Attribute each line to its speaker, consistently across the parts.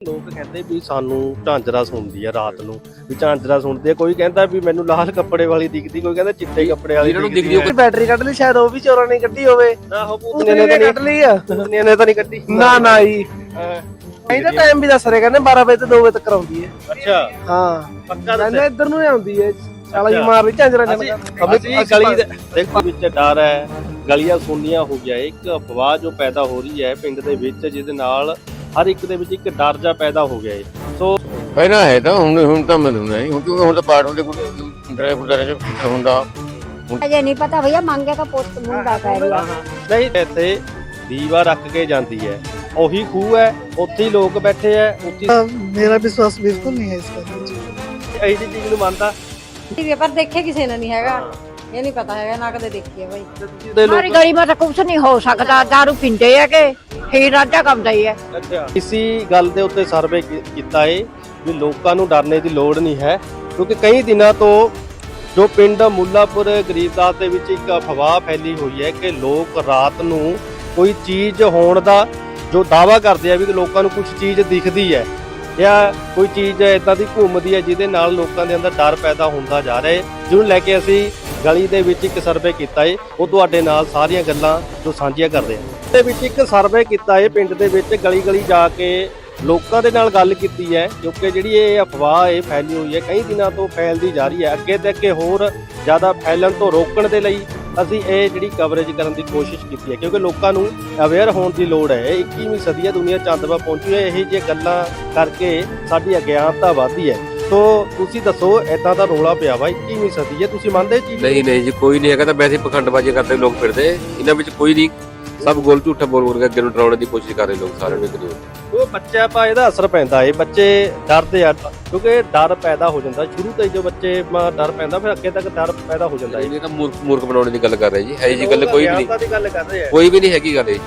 Speaker 1: ਲੋਕ ਕਹਿੰਦੇ ਵੀ ਸਾਨੂੰ ਝਾਂਜਰਾ ਸੁਣਦੀ ਆ ਰਾਤ ਨੂੰ ਵੀ ਝਾਂਜਰਾ ਸੁਣਦੀ ਆ ਕੋਈ ਕਹਿੰਦਾ ਵੀ ਮੈਨੂੰ ਲਾਲ ਕੱਪੜੇ ਵਾਲੀ ਦਿਖਦੀ ਕੋਈ ਕਹਿੰਦਾ ਚਿੱਟੇ ਕੱਪੜੇ ਵਾਲੀ
Speaker 2: ਜਿਹਨਾਂ ਨੂੰ
Speaker 1: ਦਿਖਦੀ ਆ।
Speaker 3: ਬੈਟਰੀ ਕੱਢ ਲਈ ਸ਼ਾਇਦ ਉਹ ਵੀ ਚੋਰਾਂ ਨੇ ਕੱਢੀ ਹੋਵੇ।
Speaker 1: ਆਹੋ ਭੂਤਨੇ ਨੇ ਤਾਂ
Speaker 3: ਕੱਢ ਲਈ ਆ।
Speaker 1: ਭੂਤਨੇ ਨੇ ਤਾਂ ਨਹੀਂ ਕੱਢੀ।
Speaker 3: ਨਾ ਨਾ ਜੀ।
Speaker 1: ਹਾਂ।
Speaker 3: ਇਹਦਾ ਟਾਈਮ ਵੀ ਦੱਸ ਰਹੇ ਕਹਿੰਦੇ 12 ਵਜੇ ਤੋਂ 2 ਵਜੇ ਤੱਕ ਆਉਂਦੀ ਹੈ।
Speaker 1: ਅੱਛਾ।
Speaker 3: ਹਾਂ।
Speaker 1: ਪੱਕਾ
Speaker 3: ਕਹਿੰਦੇ
Speaker 1: ਦੱਸਿਆ
Speaker 3: ਇੱਧਰ ਨੂੰ ਹੀ ਆਉਂਦੀ ਹੈ। ਚਾਲਾ ਜੀ। ਮਾਰ ਰਹੀ ਝਾਂਜਰਾ ਜਨ
Speaker 1: ਅਸੀਂ ਗਲੀ ਦੇ ਦੇਖੋ ਵਿੱਚ ਡਰ ਹੈ। ਗਲੀਆਂ ਸੁੰਨੀਆਂ ਹੋ ਗਿਆ। ਇੱਕ ਅਫਵਾਹ ਜੋ ਪੈਦਾ ਹੋ ਰਹੀ ਹੈ ਪਿੰਡ ਦੇ ਵਿੱਚ ਜਿਹਦੇ ਨਾਲ ਹਰ ਇੱਕ ਦੇ ਵਿੱਚ ਇੱਕ ਡਰ ਜਾ ਪੈਦਾ ਹੋ ਗਿਆ ਏ। ਸੋ
Speaker 2: ਪਹਿਲਾਂ ਹੈ ਤਾਂ ਹੁਣ ਹੁਣ ਤਾਂ ਮੈਨੂੰ ਨਹੀਂ ਹੁਣ ਕਿਉਂਕਿ ਹੁਣ ਤਾਂ ਪਾੜ ਹੁੰਦੇ ਡਰਾਈਵਰ ਦਾ ਜੋ ਹੁੰਦਾ।
Speaker 4: ਅਜੇ ਨਹੀਂ ਪਤਾ ਭਈਆ ਮੰਗਿਆ ਤਾਂ ਪੁੱਤ ਮੁੰਡਾ ਕਹਿ ਰਿਹਾ
Speaker 1: ਨਹੀਂ ਇੱਥੇ ਦੀਵਾ ਰੱਖ ਕੇ ਜਾਂਦੀ ਹੈ। ਉਹੀ ਖੂਹ ਹੈ ਉੱਥੇ ਹੀ ਲੋਕ ਬੈਠੇ ਹੈ ਉੱਥੇ
Speaker 3: ਮੇਰਾ ਵਿਸ਼ਵਾਸ ਬਿਲਕੁਲ ਨਹੀਂ ਹੈ ਇਸ ਗੱਲ
Speaker 1: ਇਹਦੀ ਚੀਜ਼ ਨੂੰ ਮੰਨਦਾ।
Speaker 5: ਟੀਵੀ ਪਰ ਦੇਖੇ ਕਿਸੇ ਨੇ ਨਹੀਂ ਹੈਗਾ। ਇਹ ਨਹੀਂ ਪਤਾ ਹੈਗਾ ਨਾ ਕਦੇ ਦੇਖੀ ਹੈ
Speaker 4: ਭਾਈ। ਮਾਰੀ ਗਰੀਬਾਂ ਤਾਂ ਕੁਝ ਨਹੀਂ ਹੋ ਸਕਦਾ ਦਾਰੂ ਪਿੰਦੇ ਕੇ ਹੀ ਰਾਜਾ ਕਰਦਾ ਹੀ ਹੈ।
Speaker 1: ਅੱਛਾ। ਇਸੀ ਗੱਲ ਦੇ ਉੱਤੇ ਸਰਵੇ ਕੀਤਾ ਹੈ ਵੀ ਲੋਕਾਂ ਨੂੰ ਡਰਨੇ ਦੀ ਲੋੜ ਨਹੀਂ ਹੈ, ਕਿਉਂਕਿ ਕਈ ਦਿਨਾਂ ਤੋਂ ਜੋ ਪਿੰਡ ਮੁੱਲਾਪੁਰ ਗਰੀਬਦਾਸ ਦੇ ਵਿੱਚ ਇੱਕ ਅਫਵਾਹ ਫੈਲੀ ਹੋਈ ਹੈ ਕਿ ਲੋਕ ਰਾਤ ਨੂੰ ਕੋਈ ਚੀਜ਼ ਹੋਣ ਦਾ ਜੋ ਦਾਵਾ ਕਰਦੇ ਆ ਵੀ ਲੋਕਾਂ ਨੂੰ ਕੁਝ ਚੀਜ਼ ਦਿਖਦੀ ਹੈ ਜਾਂ ਕੋਈ ਚੀਜ਼ ਇਦਾਂ ਦੀ ਘੁੰਮਦੀ ਹੈ ਜਿਹਦੇ ਨਾਲ ਲੋਕਾਂ ਦੇ ਅੰਦਰ ਡਰ ਪੈਦਾ ਹੁੰਦਾ ਜਾ ਰਿਹਾ ਹੈ। ਜਿਹਨੂੰ ਲੈ ਕੇ ਅਸੀਂ ਗਲੀ ਦੇ ਵਿੱਚ ਇੱਕ ਸਰਵੇ ਕੀਤਾ ਹੈ ਉਹ ਤੁਹਾਡੇ ਨਾਲ ਸਾਰੀਆਂ ਗੱਲਾਂ ਜੋ ਸਾਂਝੀਆਂ ਕਰਦੇ ਹਾਂ। ਦੇ ਵਿੱਚ ਇੱਕ ਸਰਵੇ ਕੀਤਾ ਹੈ ਪਿੰਡ ਦੇ ਵਿੱਚ ਗਲੀ ਗਲੀ ਜਾ ਕੇ ਲੋਕਾਂ ਦੇ ਨਾਲ ਗੱਲ ਕੀਤੀ ਹੈ ਕਿਉਂਕਿ ਜਿਹੜੀ ਇਹ ਅਫਵਾਹ ਇਹ ਫੈਲੀ ਹੋਈ ਹੈ, ਕਈ ਦਿਨਾਂ ਤੋਂ ਫੈਲਦੀ ਜਾ ਰਹੀ ਹੈ। ਅੱਗੇ ਤੇ ਅੱਗੇ ਹੋਰ ਜ਼ਿਆਦਾ ਫੈਲਣ ਤੋਂ ਰੋਕਣ ਦੇ ਲਈ ਅਸੀਂ ਇਹ ਜਿਹੜੀ ਕਵਰੇਜ ਕਰਨ ਦੀ ਕੋਸ਼ਿਸ਼ ਕੀਤੀ ਹੈ, ਕਿਉਂਕਿ ਲੋਕਾਂ ਨੂੰ ਅਵੇਅਰ ਹੋਣ ਦੀ ਲੋੜ ਹੈ। ਇਹ 21ਵੀਂ ਸਦੀ ਹੈ, ਦੁਨੀਆ ਚੰਦ 'ਤੇ ਪਹੁੰਚੀ ਹੈ, ਇਹੀ ਜਿਹੀਆਂ ਗੱਲਾਂ ਕਰਕੇ ਸਾਡੀ ਅਗਿਆਨਤਾ ਵਧਦੀ ਹੈ। ਸੋ ਤੁਸੀਂ ਦੱਸੋ ਐਦਾਂ ਦਾ ਰੋਲਾ ਪਿਆ ਵਾ 21ਵੀਂ ਸਦੀ ਹੈ, ਤੁਸੀਂ ਮੰਨਦੇ ਜੀ
Speaker 2: ਨਹੀਂ ਨਹੀਂ ਜੀ, ਕੋਈ ਨਹੀਂ ਹੈਗਾ ਤਾਂ ਵੈਸੇ ਪਖੰਡਬਾਜ਼ੀ ਕਰਦੇ ਲੋਕ ਫਿਰਦੇ। ਇਹਨਾਂ ਵਿੱਚ ਕੋਈ ਨਹੀਂ ਸਭ ਗੋਲ ਝੂਠਾ ਬੋਲ ਬੋਲ ਕੇ ਅੱਗੇ ਨੂੰ ਡਰਾਉਣ ਦੀ ਕੋਸ਼ਿਸ਼ ਕਰ ਰਹੇ ਲੋਕ ਸਾਰਿਆਂ ਨੂੰ ਦੂਜੇ
Speaker 1: ਉਹ ਬੱਚਾ ਪਾ ਇਹਦਾ ਅਸਰ ਪੈਂਦਾ ਏ ਬੱਚੇ ਡਰਦੇ ਆ ਕਿਉਂਕਿ ਡਰ ਪੈਦਾ ਹੋ ਜਾਂਦਾ। ਸ਼ੁਰੂ ਤੋਂ ਹੀ ਜੋ ਬੱਚੇ ਮਾ ਡਰ ਪੈਂਦਾ ਫਿਰ ਅੱਗੇ ਤੱਕ ਡਰ ਪੈਦਾ ਹੋ ਜਾਂਦਾ।
Speaker 2: ਇਹ ਤਾਂ ਮੂਰਖ ਮੂਰਖ ਬਣਾਉਣ ਦੀ ਗੱਲ ਕਰ ਰਹੇ ਜੀ। ਹੈ ਜੀ ਗੱਲ ਕੋਈ ਵੀ ਨਹੀਂ। ਕੋਈ ਵੀ ਨਹੀਂ ਹੈਗੀ ਗੱਲ ਇਹ।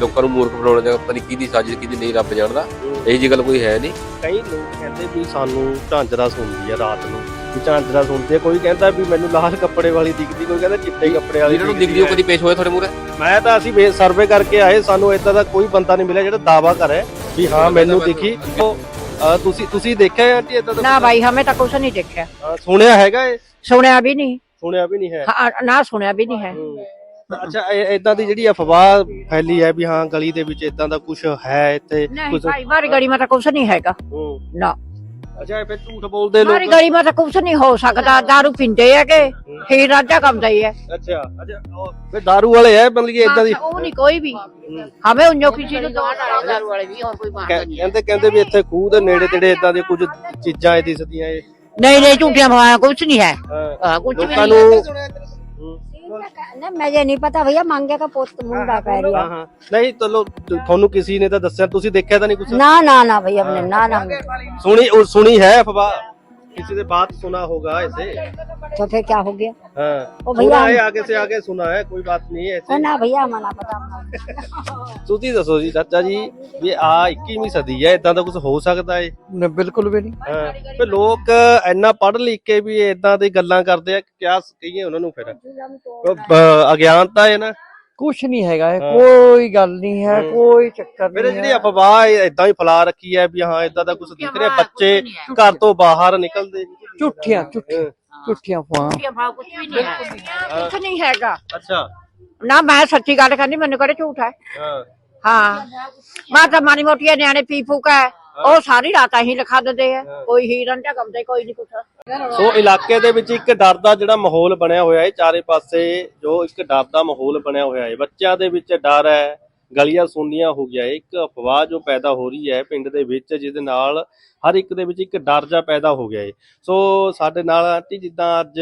Speaker 2: ਲੋਕਾਂ ਨੂੰ ਮੂਰਖ ਬਣਾਉਣ ਦਾ ਪਤਾ ਨਹੀਂ ਕਿਹਦੀ ਸਾਜ਼ਿਸ਼ ਕਿਹਦੀ ਨਹੀਂ ਰੱਬ ਜਾਣਦਾ। ਇਹ ਜੀ ਗੱਲ ਕੋਈ ਹੈ ਨਹੀਂ।
Speaker 1: ਕਈ ਲੋਕ ਕਹਿੰਦੇ ਵੀ ਸਾਨੂੰ ਝਾਂਜਰਾ ਸੁਣਦੀ ਆ ਰਾਤ ਨੂੰ। ਝਾਂਜਰਾ ਸੁਣਦੇ ਕੋਈ ਕਹਿੰਦਾ ਵੀ ਮੈਨੂੰ ਲਾਲ ਕੱਪੜੇ ਵਾਲੀ ਦਿਖਦੀ ਕੋਈ ਕਹਿੰਦਾ ਚਿੱਟੇ ਕੱਪੜੇ ਵਾਲੀ
Speaker 2: ਜਿਹਨਾਂ ਨੂੰ ਦਿਖਦੀ ਉਹ ਕਦੀ ਪੇਸ਼ ਹੋਏ ਤੁਹਾਡੇ ਮੂਹਰੇ?
Speaker 1: ਮੈਂ ਤਾਂ ਅਸੀਂ ਸਰਵੇ ਕਰਕੇ ਆਏ ਸਾਨੂੰ ਇਦਾਂ ਦਾ ਕੋਈ ਬੰਦਾ ਨਹੀਂ ਮਿਲਿਆ ਜਿਹੜਾ ਦਾਵਾ ਕਰੇ ਵੀ ਹਾਂ ਮੈਨੂੰ ਦਿਖੀ। ਤੁਸੀਂ ਤੁਸੀਂ ਦੇਖਿਆ ਹੈ ਆਂਟੀ ਇਦਾਂ
Speaker 4: ਨਾ ਭਾਈ ਹਮੇ ਤਾਂ ਕੁਝ ਨਹੀਂ
Speaker 1: ਦੇਖਿਆ। ਸੁਣਿਆ ਹੈਗਾ ਇਹ?
Speaker 4: ਸੁਣਿਆ ਵੀ ਨਹੀਂ।
Speaker 1: ਸੁਣਿਆ ਵੀ ਨਹੀਂ ਹੈ।
Speaker 4: ਨਾ ਸੁਣਿਆ ਵੀ ਨਹੀਂ ਹੈ।
Speaker 1: ਅੱਛਾ ਇਦਾਂ ਦੀ ਜਿਹੜੀ ਅਫਵਾਹ ਫੈਲੀ ਹੈ ਵੀ ਹਾਂ ਗਲੀ ਦੇ ਵਿੱਚ ਇਦਾਂ ਦਾ ਕੁਝ ਹੈ ਇੱਥੇ
Speaker 4: ਨਹੀਂ ਭਾਈ ਬਾਰੀ ਗਲੀ ਮਾ ਤਾਂ ਕੁਝ ਨਹੀਂ
Speaker 1: ਹੈਗਾ।
Speaker 4: ਨਾ।
Speaker 1: ਅੱਛਾ ਇਹ ਫਿਰ ਝੂਠ ਬੋਲਦੇ
Speaker 4: हमारी
Speaker 1: ਲੋਕ
Speaker 4: गली में तो कुछ नहीं हो सकता दारू पीते है के हीर राजा कम ही है
Speaker 1: ਅੱਛਾ ਅੱਛਾ ਉਹ ਫਿਰ दारू ਵਾਲੇ ਹੈ ਮਤਲਬ ਕਿ ਇਦਾਂ ਦੀ
Speaker 4: वो नहीं कोई भी हमें उन्हों किसी को दारू वाले भी और कोई बात
Speaker 1: ਕਹਿ- ਕਹਿੰਦੇ ਕਹਿੰਦੇ ਵੀ ਇੱਥੇ ਖੂਹ ਦੇ ਨੇੜੇ ਤੇੜੇ ਇਦਾਂ ਦੇ ਕੁਝ ਚੀਜ਼ਾਂ ਇਹ ਦਿਸਦੀਆਂ ਇਹ
Speaker 4: नहीं नहीं झूठिया भवाया कुछ नहीं है
Speaker 1: ਹਾਂ।
Speaker 4: हाँ, कुछ भी
Speaker 1: ਲੋਕਾਂ
Speaker 4: नहीं
Speaker 1: ਨੂੰ
Speaker 4: है।
Speaker 1: ਹੂੰ,
Speaker 4: मुझे नहीं पता भैया मंगे का पुत मुंडा कह रही
Speaker 1: ਹਾਂ ਹਾਂ ਨਹੀਂ ਚਲੋ ਤੁਹਾਨੂੰ ਕਿਸੇ ਨੇ ਤਾਂ ਦੱਸਿਆ ਤੁਸੀਂ ਦੇਖਿਆ ਤਾਂ ਨਹੀਂ ਕੁਝ
Speaker 4: ना ना ना भैया हमने ना ना
Speaker 1: ਸੁਣੀ ਉਹ ਸੁਣੀ ਹੈ ਅਫਵਾਹ किसी ने बात सुना होगा ऐसे
Speaker 4: तो फिर क्या हो गया
Speaker 1: हाँ
Speaker 4: ओ
Speaker 1: सुना
Speaker 4: भैया
Speaker 1: है आगे से आगे सुना है कोई बात नहीं है ऐसे
Speaker 4: ना भैया मना पता
Speaker 1: ਤੁਸੀਂ ਦੱਸੋ ਜੀ ਚਾਚਾ ਜੀ ਵੀ ਆ 21ਵੀਂ ਸਦੀ ਹੈ ਇਦਾਂ ਦਾ ਕੁਝ ਹੋ ਸਕਦਾ ਹੈ
Speaker 3: ਬਿਲਕੁਲ ਵੀ ਨਹੀਂ
Speaker 1: ਹਾਂ ਤੇ ਲੋਕ ਇੰਨਾ ਪੜ੍ਹ ਲਿਖ ਕੇ ਵੀ ਇਦਾਂ ਦੀ ਗੱਲਾਂ ਕਰਦੇ ਆ ਕਿਆ ਕਹੀਏ ਉਹਨਾਂ ਨੂੰ ਫਿਰ ਉਹ, ਅ, ਅਗਿਆਨਤਾ ਹੈ ਨਾ
Speaker 3: ਕੁਝ ਨਹੀਂ ਹੈਗਾ ਇਹ
Speaker 1: ਹਾਂ।
Speaker 3: ਕੋਈ ਗੱਲ ਨਹੀਂ ਹੈ
Speaker 1: ਹੂੰ।
Speaker 3: ਕੋਈ ਚੱਕਰ
Speaker 1: ਫਿਰ
Speaker 3: ਨਹੀਂ
Speaker 1: ਜਿਹੜੀ ਅਫਵਾਹ ਇਦਾਂ ਹੀ ਫੈਲਾ ਰੱਖੀ ਹੈ ਵੀ ਹਾਂ ਇਦਾਂ ਦਾ ਕੁਝ ਦਿਖ ਰਿਹਾ ਬੱਚੇ ਘਰ ਤੋਂ ਬਾਹਰ ਨਿਕਲਦੇ ਨਹੀਂ।
Speaker 3: ਝੂਠੀਆਂ ਝੂਠੀਆਂ
Speaker 1: ਹਾਂ।
Speaker 3: ਝੂਠੀਆਂ ਫਾਂ
Speaker 4: कुछ भी नहीं है कुछ नहीं हैगा
Speaker 1: ਅੱਛਾ
Speaker 4: ना मैं सच्ची गल करनी मैंने करे झूठ है
Speaker 1: ਹਾਂ
Speaker 4: हाँ मैं तो मानी मोटी न्याणे पी फूक है ਉਹ ਸਾਰੀ ਰਾਤ ਹੀ ਲਿਖਾ ਦਿੰਦੇ ਆ, ਕੋਈ ਹੀਰਨ ਦਾ ਕੋਈ ਨਹੀਂ ਕੁਛ।
Speaker 1: ਸੋ ਇਲਾਕੇ ਦੇ ਵਿੱਚ ਇੱਕ ਡਰ ਦਾ ਜਿਹੜਾ ਮਾਹੌਲ ਬਣਿਆ ਹੋਇਆ ਹੈ, ਚਾਰੇ ਪਾਸੇ ਜੋ ਇੱਕ ਡਰ ਦਾ ਮਾਹੌਲ ਬਣਿਆ ਹੋਇਆ ਹੈ। ਬੱਚਿਆਂ ਦੇ ਵਿੱਚ ਡਰ ਹੈ, ਗਲੀਆਂ ਸੁੰਨੀਆਂ ਹੋ ਗਿਆ ਇੱਕ ਅਫਵਾਹ ਜੋ ਪੈਦਾ ਹੋ ਰਹੀ ਹੈ ਪਿੰਡ ਦੇ ਵਿੱਚ, ਜਿਹਦੇ ਨਾਲ ਹਰ ਇੱਕ ਦੇ ਵਿੱਚ ਇੱਕ ਡਰ ਜਾ ਪੈਦਾ ਹੋ ਗਿਆ ਹੈ। ਸੋ ਸਾਡੇ ਨਾਲ ਆਂਟੀ, ਜਿੱਦਾਂ ਅੱਜ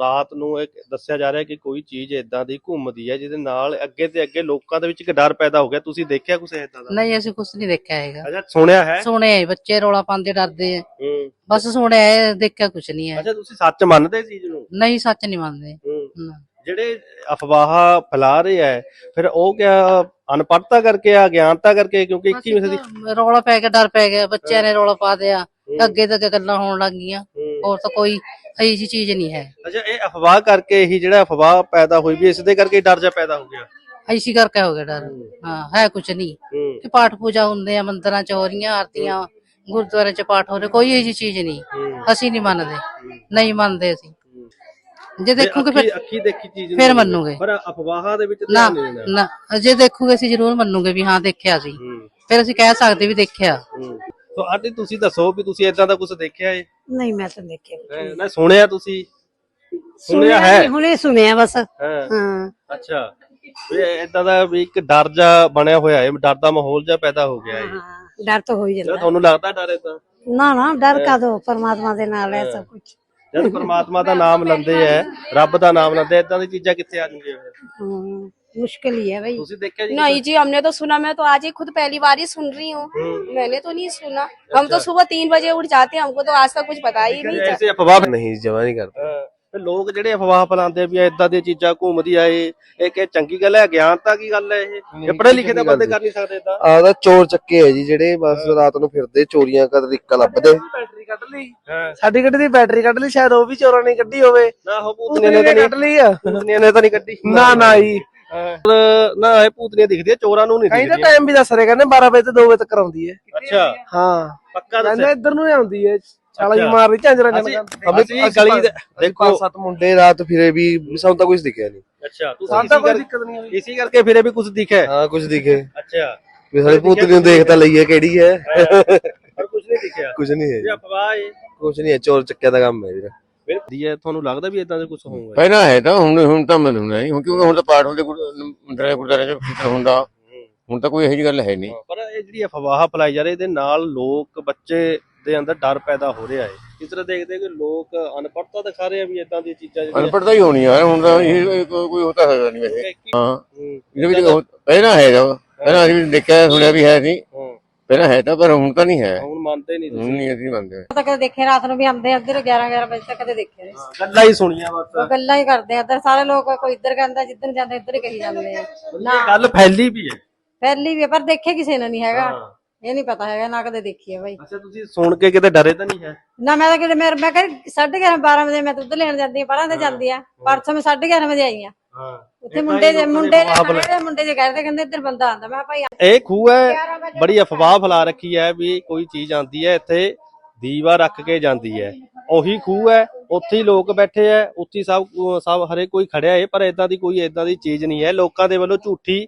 Speaker 1: ਰਾਤ ਨੂੰ ਇਹ ਦੱਸਿਆ ਜਾ ਰਿਹਾ ਕਿ ਕੋਈ ਚੀਜ਼ ਇਦਾਂ ਦੀ ਘੁੰਮਦੀ ਹੈ ਜਿਹਦੇ ਨਾਲ ਅੱਗੇ ਤੇ ਅੱਗੇ ਲੋਕਾਂ ਦੇ ਵਿੱਚ ਇੱਕ ਡਰ ਪੈਦਾ ਹੋ ਗਿਆ। ਤੁਸੀਂ ਦੇਖਿਆ ਕੁਛ ਇਦਾਂ ਦਾ?
Speaker 6: ਨਹੀਂ ਅਸੀਂ ਕੁਛ ਨਹੀਂ ਦੇਖਿਆ ਹੈਗਾ।
Speaker 1: ਅੱਛਾ ਸੁਣਿਆ ਹੈ?
Speaker 6: ਸੁਣਿਆ ਹੀ ਬੱਚੇ ਰੋਲਾ ਪਾਉਂਦੇ ਡਰਦੇ ਆ।
Speaker 1: ਹੂੰ।
Speaker 6: ਬਸ ਸੁਣਿਆ ਹੈ, ਦੇਖਿਆ ਕੁਛ ਨਹੀਂ ਹੈ।
Speaker 1: ਅੱਛਾ ਤੁਸੀਂ ਸੱਚ ਮੰਨਦੇ ਇਸ ਚੀਜ਼ ਨੂੰ?
Speaker 6: ਨਹੀਂ ਸੱਚ ਨਹੀਂ ਮੰਨਦੇ।
Speaker 1: ਹੂੰ।
Speaker 6: ਨਾ।
Speaker 1: ਜਿਹੜੇ ਅਫਵਾਹ ਫੈਲਾ ਰਹੇ ਹੈ ਫਿਰ ਉਹ ਕਿਆ ਅਨਪੜ੍ਹਤਾ ਕਰਕੇ ਆ ਗਿਆਨਤਾ ਕਰਕੇ? ਕਿਉਂਕਿ 21ਵੀਂ ਸਦੀ
Speaker 6: ਰੌਲਾ ਪੈ ਗਿਆ ਡਰ ਪੈ ਗਿਆ ਬੱਚਿਆਂ ਨੇ ਰੌਲਾ ਪਾ ਦਿਆ ਅੱਗੇ ਤੱਕ ਗੱਲਾਂ ਹੋਣ ਲੱਗ ਗਈਆਂ। ਹੋਰ ਤਾਂ ਕੋਈ ਇਹੀ ਜਿਹੀ ਚੀਜ਼ ਨਹੀਂ ਹੈ।
Speaker 1: ਅੱਛਾ ਇਹ ਅਫਵਾਹ ਕਰਕੇ ਹੀ ਜਿਹੜਾ ਅਫਵਾਹ ਪੈਦਾ ਹੋਈ ਵੀ ਇਸ ਦੇ ਕਰਕੇ ਡਰ ਜਾ ਪੈਦਾ ਹੋ ਗਿਆ।
Speaker 6: ਐਸੀ ਕਰਕੇ ਹੋ ਗਿਆ ਡਰ। ਹਾਂ। ਹੈ ਕੁਛ ਨਹੀਂ।
Speaker 1: ਹੂੰ।
Speaker 6: ਕਿ ਪਾਠ ਪੂਜਾ ਹੁੰਦੇ ਆ ਮੰਦਰਾਂ ਚ ਹੋ ਰਹੀਆਂ ਆਰਤੀਆਂ ਗੁਰਦੁਆਰੇ ਚ ਪਾਠ ਹੋ ਰਹੇ ਕੋਈ ਇਹੋ ਚੀਜ਼ ਨਹੀਂ। ਅਸੀਂ ਨਹੀਂ ਮੰਨਦੇ। ਨਹੀਂ ਮੰਨਦੇ ਅਸੀਂ। ਜੇ ਦੇਖੋਗੇ ਫਿਰ
Speaker 1: ਅੱਖੀ ਦੇਖੀ ਚੀਜ਼
Speaker 6: ਫਿਰ ਮੰਨੂਗੇ।
Speaker 1: ਪਰ ਅਫਵਾਹਾਂ ਦੇ ਵਿੱਚ
Speaker 6: ਨਾ
Speaker 1: ਧਿਆਨ ਨਹੀਂ ਦੇਣਾ।
Speaker 6: ਨਾ। ਜੇ ਦੇਖੋਗੇ ਅਸੀਂ ਜ਼ਰੂਰ ਮੰਨੂਗੇ ਵੀ ਹਾਂ ਦੇਖਿਆ ਸੀ
Speaker 1: ਹੂੰ।
Speaker 6: ਫਿਰ ਅਸੀਂ ਕਹਿ ਸਕਦੇ ਵੀ ਦੇਖਿਆ।
Speaker 1: ਹੂੰ। ਸੋ ਆਂਟੀ ਤੁਸੀਂ ਦੱਸੋ ਵੀ ਤੁਸੀਂ ਇਦਾਂ ਦਾ ਕੁਝ ਦੇਖਿਆ ਏ?
Speaker 5: ਨਹੀਂ ਮੈਂ ਤਾਂ ਦੇਖਿਆ
Speaker 1: ਹੈਂ, ਨਾ ਸੁਣਿਆ ਤੁਸੀਂ? ਸੁਣਿਆ ਹੈ?
Speaker 5: ਹੁਣੇ ਸੁਣਿਆ ਬਸ।
Speaker 1: ਹਾਂ।
Speaker 5: ਹਾਂ।
Speaker 1: ਅੱਛਾ। ਵੀ ਇਦਾਂ ਦਾ ਵੀ ਇੱਕ ਡਰ ਜਾ ਬਣਿਆ ਹੋਇਆ ਹੈ ਡਰ ਦਾ ਮਾਹੌਲ ਜਾ ਪੈਦਾ ਹੋ ਗਿਆ ਹੈ
Speaker 5: ਹਾਂ, ਡਰ ਤਾਂ ਹੋ ਹੀ
Speaker 1: ਜਿਹੜਾ
Speaker 5: ਜਾਂਦਾ।
Speaker 1: ਤੁਹਾਨੂੰ ਲੱਗਦਾ ਡਰ ਏਦਾਂ?
Speaker 5: ਨਾ ਨਾ ਡਰ ਕਾ ਦੋ ਪਰਮਾਤਮਾ ਦੇ ਨਾਲ ਹੈ ਸਭ ਕੁਝ
Speaker 1: ਜਦ ਪ੍ਰਮਾਤਮਾ ਦਾ ਨਾਮ ਲੈਂਦੇ ਐ ਰੱਬ ਦਾ ਨਾਮ ਲੈਂਦੇ ਇਦਾਂ ਦੀ ਚੀਜ਼ਾਂ ਕਿੱਥੇ ਆ ਜਾਣਗੀਆਂ ਫਿਰ?
Speaker 5: मुश्किल ही है भाई
Speaker 1: ਤੁਸੀਂ ਦੇਖਿਆ ਜੀ
Speaker 7: नहीं जी हमने तो सुना मैं तो आज ही खुद पहली बार ही सुन रही हूँ मैंने तो नहीं सुना हम तो सुबह तीन बजे उठ जाते हैं हमको तो आज तक कुछ पता ही नहीं था
Speaker 1: ਐਸੇ ਅਫਵਾਹ
Speaker 8: ਨਹੀਂ ਜਮਾ ਨਹੀਂ ਕਰਦਾ
Speaker 1: ਹਾਂ, ਤੇ ਲੋਕ ਜਿਹੜੇ ਅਫਵਾਹ ਫੈਲਾਉਂਦੇ ਵੀ ਇਦਾਂ ਦੀਆਂ ਚੀਜ਼ਾਂ ਘੁੰਮਦੀਆਂ ਏ ਇਹ ਕਿ ਚੰਗੀ ਗੱਲ ਹੈ ਗਿਆਨਤਾ ਕੀ ਗੱਲ ਹੈ ਇਹ ਇਹ ਪੜ੍ਹੇ ਲਿਖੇ ਤਾਂ ਬੰਦੇ ਕਰ ਨਹੀਂ ਸਕਦੇ ਤਾਂ
Speaker 8: ਆਦਾ ਚੋਰ ਚੱਕੇ ਹੈ ਜੀ ਜਿਹੜੇ ਬਸ ਰਾਤ ਨੂੰ ਫਿਰਦੇ ਚੋਰੀਆਂ ਕਰ ਤਰੀਕਾ ਲੱਭਦੇ
Speaker 3: ਬੈਟਰੀ ਕੱਢ ਲਈ
Speaker 1: ਹਾਂ
Speaker 3: ਸਾਡੀ ਗੱਡੀ ਦੀ ਬੈਟਰੀ ਕੱਢ ਲਈ ਸ਼ਾਇਦ ਉਹ ਵੀ ਚੋਰਾਂ ਨੇ ਕੱਢੀ ਹੋਵੇ
Speaker 1: ਨਾ ਹੋ ਭੂਤਨੀਆਂ ਨੇ ਤਾਂ
Speaker 3: ਕੱਢ
Speaker 1: ਨਹੀਂ
Speaker 3: ਲਈ ਆ
Speaker 1: ਭੂਤਨੀਆਂ ਨੇ ਤਾਂ ਨਹੀਂ ਕੱਢੀ
Speaker 3: ਨਾ ਨਾ ਜੀ
Speaker 1: ਪਰ ਨਾ ਇਹ ਭੂਤਨੀਆਂ ਦਿਖਦੀਆਂ ਚੋਰਾਂ ਨੂੰ ਨਹੀਂ
Speaker 3: ਕਈ ਤਾਂ
Speaker 1: ਦਿਖਦੀਆਂ।
Speaker 3: ਟਾਈਮ ਵੀ ਦੱਸ ਰਹੇ ਕਹਿੰਦੇ 12 ਵਜੇ ਤੋਂ 2 ਵਜੇ ਤੱਕ ਆਉਂਦੀ ਹੈ।
Speaker 1: ਅੱਛਾ।
Speaker 3: ਹਾਂ।
Speaker 1: ਪੱਕਾ
Speaker 3: ਕਹਿੰਦੇ
Speaker 1: ਦੱਸਿਆ
Speaker 3: ਇੱਧਰ ਨੂੰ ਹੀ ਆਉਂਦੀ ਹੈ ਛਾਲਾ ਜੀ। ਮਾਰ ਰਹੀ ਝਾਂਜਰਾਂ
Speaker 1: ਅਸੀਂ
Speaker 3: ਜਨ
Speaker 1: ਅਸੀਂ ਗਲੀ ਦੇ
Speaker 8: ਦੇਖੋ। ਸੱਤ ਮੁੰਡੇ ਰਾਤ ਫਿਰੇ ਵੀ ਸਾਨੂੰ ਤਾਂ ਕੁਝ ਦਿਖਿਆ ਨਹੀਂ।
Speaker 1: ਅੱਛਾ ਤੁਸੀਂ
Speaker 3: ਸਾਨੂੰ ਤਾਂ ਕੋਈ ਦਿੱਕਤ ਨਹੀਂ ਹੋਈ
Speaker 1: ਇਸੀ ਕਰਕੇ ਫਿਰੇ ਵੀ ਕੁਝ ਦਿਖਿਆ?
Speaker 8: ਹਾਂ ਕੁਝ ਦਿਖੇ।
Speaker 1: ਅੱਛਾ।
Speaker 8: ਵੀ ਸਾਡੇ ਪੁੱਤ ਨੂੰ ਦੇਖ ਤਾਂ ਲਈਏ ਕਿਹੜੀ ਹੈ।
Speaker 1: ਪਰ ਕੁਝ ਨਹੀਂ ਦਿਖਿਆ।
Speaker 8: ਕੁਝ ਨਹੀਂ ਹੈ
Speaker 1: ਇਹ ਅਫਵਾਹ ਏ
Speaker 8: ਕੁਝ ਨਹੀਂ ਹੈ ਚੋਰ ਚੱਕਿਆ ਦਾ ਕੰਮ ਹੈ ਵੀਰ।
Speaker 1: ਫਿਰ ਦੀ ਹੈ ਤੁਹਾਨੂੰ ਲੱਗਦਾ ਵੀ ਇਦਾਂ ਦਾ ਕੁਝ ਹੋਊਗਾ?
Speaker 2: ਪਹਿਲਾਂ ਹੈ ਤਾਂ ਹੁਣ ਹੁਣ ਤਾਂ ਮੈਨੂੰ ਨਹੀਂ ਹੁਣ ਕਿਉਂਕਿ ਹੁਣ ਤਾਂ ਪਾਠ ਹੁੰਦੇ ਗੁਰ- ਮੰਦਰਾਂ ਗੁਰਦਾਰੇ ਚ ਫਿਕਰ ਹੁੰਦਾ। ਹੁਣ ਤਾਂ ਕੋਈ ਇਹੋ ਜਿਹੀ ਗੱਲ ਹੈ ਨਹੀਂ।
Speaker 1: ਪਰ ਇਹ ਜਿਹੜੀ ਅਫਵਾਹ ਫੈਲਾਈ ਜਾ ਰਹੀ ਇਹਦੇ ਨਾਲ ਲੋਕ ਬੱਚੇ ਦੇ ਅੰਦਰ ਡਰ ਪੈਦਾ ਹੋ ਰਿਹਾ ਹੈ। ਇਸ ਤਰ੍ਹਾਂ ਦੇਖਦੇ ਕਿ ਲੋਕ ਅਨਪੜ੍ਹਤਾ ਦਿਖਾ ਰਹੇ ਆ ਵੀ ਇਦਾਂ ਦੀਆਂ ਚੀਜ਼ਾਂ ਜਿਹੜੀਆਂ
Speaker 2: ਅਨਪੜ੍ਹਤਾ ਹੀ ਹੋਣੀ ਯਾਰ ਹੁਣ ਤਾਂ ਇਹ ਕੋਈ ਹੋਤਾ ਹੈ ਨਹੀਂ ਵੈਸੇ। ਹਾਂ। ਇਹਦੇ ਵਿੱਚ ਪਹਿਲਾਂ ਹੈ ਜੋ ਪਹਿਲਾਂ ਅਸੀਂ ਵੀ ਦੇਖਿਆ ਸੁਣਿਆ ਵੀ ਹੈ ਸੀ
Speaker 1: ਹੂੰ,
Speaker 2: ਪਹਿਲਾਂ ਹੈ ਤਾਂ ਪਰ ਹੁਣ ਤਾਂ ਨਹੀਂ ਹੈ।
Speaker 1: ਹੁਣ ਮੰਨਦੇ ਨਹੀਂ
Speaker 2: ਹੁਣ
Speaker 1: ਤੁਸੀਂ
Speaker 2: ਨਹੀਂ ਅਸੀਂ ਮੰਨਦੇ
Speaker 5: ਤਾਂ ਕਦੇ ਦੇਖੇ ਰਾਤ ਨੂੰ ਵੀ ਆਉਂਦੇ ਆ ਇੱਧਰ 11 11 ਵਜੇ ਤੱਕ ਕਦੇ ਦੇਖੇ ਨਹੀਂ
Speaker 1: ਗੱਲਾਂ ਹੀ ਸੁਣੀਆਂ ਬਸ।
Speaker 5: ਉਹ ਗੱਲਾਂ ਹੀ ਕਰਦੇ ਆ ਇੱਧਰ ਸਾਰੇ ਲੋਕ ਕੋਈ ਇੱਧਰ ਕਹਿੰਦਾ ਜਿੱਧਰ ਜਾਂਦੇ ਇੱਧਰ ਹੀ ਕਹੀ ਜਾਂਦੇ ਆ।
Speaker 1: ਇਹ ਗੱਲ ਫੈਲੀ ਵੀ ਹੈ।
Speaker 5: ਪਹਿਲੀ ਵੀ ਆ, ਪਰ ਦੇਖੇ ਕਿਸੇ ਨੇ ਨਹੀਂ ਹੈਗਾ। ਇਹ ਨਹੀਂ ਪਤਾ ਹੈਗਾ ਨਾ ਕਦੇ ਦੇਖੀ ਹੈ ਬਾਈ।
Speaker 1: ਅੱਛਾ ਤੁਸੀਂ ਸੁਣ ਕੇ ਕਿਤੇ ਡਰੇ ਤਾਂ ਨਹੀਂ ਹੈ?
Speaker 5: ਨਾ ਮੈਂ ਤਾਂ ਕਿਤੇ ਮੈਂ ਮੈਂ ਕਹਿੰਦੀ 11:30 12 ਵਜੇ ਮੈਂ ਦੁੱਧ ਲੈਣ ਜਾਂਦੀ ਆ ਪਰਾਂ ਤੇ ਜਾਂਦੀ ਆ ਪਰਸੋਂ ਮੈਂ 11:30 ਵਜੇ ਆਈ ਆ
Speaker 1: ਹਾਂ
Speaker 5: ਉੱਥੇ ਮੁੰਡੇ ਦੇ ਮੁੰਡੇ ਦੇ ਮੁੰਡੇ ਜੇ ਕਹਿੰਦੇ ਕਹਿੰਦੇ ਇੱਧਰ ਬੰਦਾ ਆਂਦਾ ਮੈਂ ਭਾਈ
Speaker 1: ਇਹ ਖੂਹ ਹੈ ਬੜੀ ਅਫਵਾਹ ਫੈਲਾ ਰੱਖੀ ਹੈ ਵੀ ਕੋਈ ਚੀਜ਼ ਆਂਦੀ ਹੈ ਇੱਥੇ ਦੀਵਾ ਰੱਖ ਕੇ ਜਾਂਦੀ ਹੈ। ਉਹੀ ਖੂਹ ਹੈ ਉੱਥੇ ਹੀ ਲੋਕ ਬੈਠੇ ਹੈ ਉੱਥੇ ਸਭ ਸਭ ਹਰੇ ਕੋਈ ਖੜਿਆ ਹੈ ਪਰ ਇਦਾਂ ਦੀ ਕੋਈ ਇਦਾਂ ਦੀ ਚੀਜ਼ ਨਹੀਂ ਹੈ। ਲੋਕਾਂ ਦੇ ਵੱਲੋਂ ਝੂਠੀ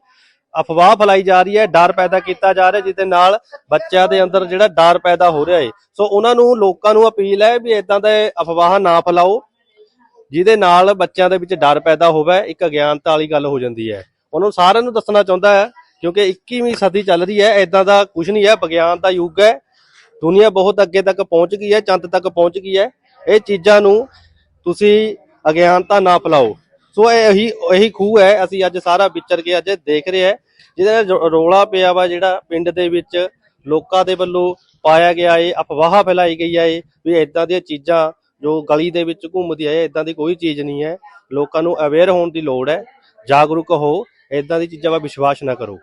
Speaker 1: ਅਫਵਾਹ ਫੈਲਾਈ ਜਾ ਰਹੀ ਹੈ, ਡਰ ਪੈਦਾ ਕੀਤਾ ਜਾ ਰਿਹਾ ਜਿਹਦੇ ਨਾਲ ਬੱਚਿਆਂ ਦੇ ਅੰਦਰ ਜਿਹੜਾ ਡਰ ਪੈਦਾ ਹੋ ਰਿਹਾ ਹੈ। ਸੋ ਉਹਨਾਂ ਨੂੰ, ਲੋਕਾਂ ਨੂੰ ਅਪੀਲ ਹੈ ਵੀ ਇਦਾਂ ਦੇ ਅਫਵਾਹ ਨਾ ਫੈਲਾਓ, ਜਿਹਦੇ ਨਾਲ ਬੱਚਿਆਂ ਦੇ ਵਿੱਚ ਡਰ ਪੈਦਾ ਹੋਵੇ, ਇੱਕ ਅਗਿਆਨਤਾ ਵਾਲੀ ਗੱਲ ਹੋ ਜਾਂਦੀ ਹੈ। ਉਹਨੂੰ ਸਾਰਿਆਂ ਨੂੰ ਦੱਸਣਾ ਚਾਹੁੰਦਾ ਹੈ, ਕਿਉਂਕਿ 21ਵੀਂ ਸਦੀ ਚੱਲ ਰਹੀ ਹੈ ਇਦਾਂ ਦਾ ਕੁਝ ਨਹੀਂ ਹੈ, ਵਿਗਿਆਨ ਦਾ ਯੁੱਗ ਹੈ। ਦੁਨੀਆ ਬਹੁਤ ਅੱਗੇ ਤੱਕ ਪਹੁੰਚ ਗਈ ਹੈ, ਚੰਦ ਤੱਕ ਪਹੁੰਚ ਗਈ ਹੈ। ਇਹ ਚੀਜ਼ਾਂ ਨੂੰ ਤੁਸੀਂ ਅਗਿਆਨਤਾ ਨਾ ਫੈਲਾਓ। ਸੋ ਇਹ ਇਹੀ ਇਹੀ ਖੂਹ ਹੈ। ਅਸੀਂ ਅੱਜ ਸਾਰਾ ਵਿਚਰ ਕੇ ਅੱਜ ਦੇਖ ਰਹੇ ਹੈ। ਜਿਹਦੇ ਨਾਲ ਰੌਲਾ ਪਿਆ ਵਾ ਜਿਹੜਾ ਪਿੰਡ ਦੇ ਵਿੱਚ ਲੋਕਾਂ ਦੇ ਵੱਲੋਂ ਪਾਇਆ ਗਿਆ ਏ, ਅਫਵਾਹ ਫੈਲਾਈ ਗਈ ਹੈ ਵੀ ਇਦਾਂ ਦੀਆਂ ਚੀਜ਼ਾਂ ਜੋ ਗਲੀ ਦੇ ਵਿੱਚ ਘੁੰਮਦੀਆਂ ਏ ਇਦਾਂ ਦੀ ਕੋਈ ਚੀਜ਼ ਨਹੀਂ ਹੈ। ਲੋਕਾਂ ਨੂੰ ਅਵੇਅਰ ਹੋਣ ਦੀ ਲੋੜ ਹੈ। ਜਾਗਰੂਕ ਹੋ ਇਦਾਂ ਦੀ ਚੀਜ਼ਾਂ ਵਾ ਵਿਸ਼ਵਾਸ ਨਾ ਕਰੋ।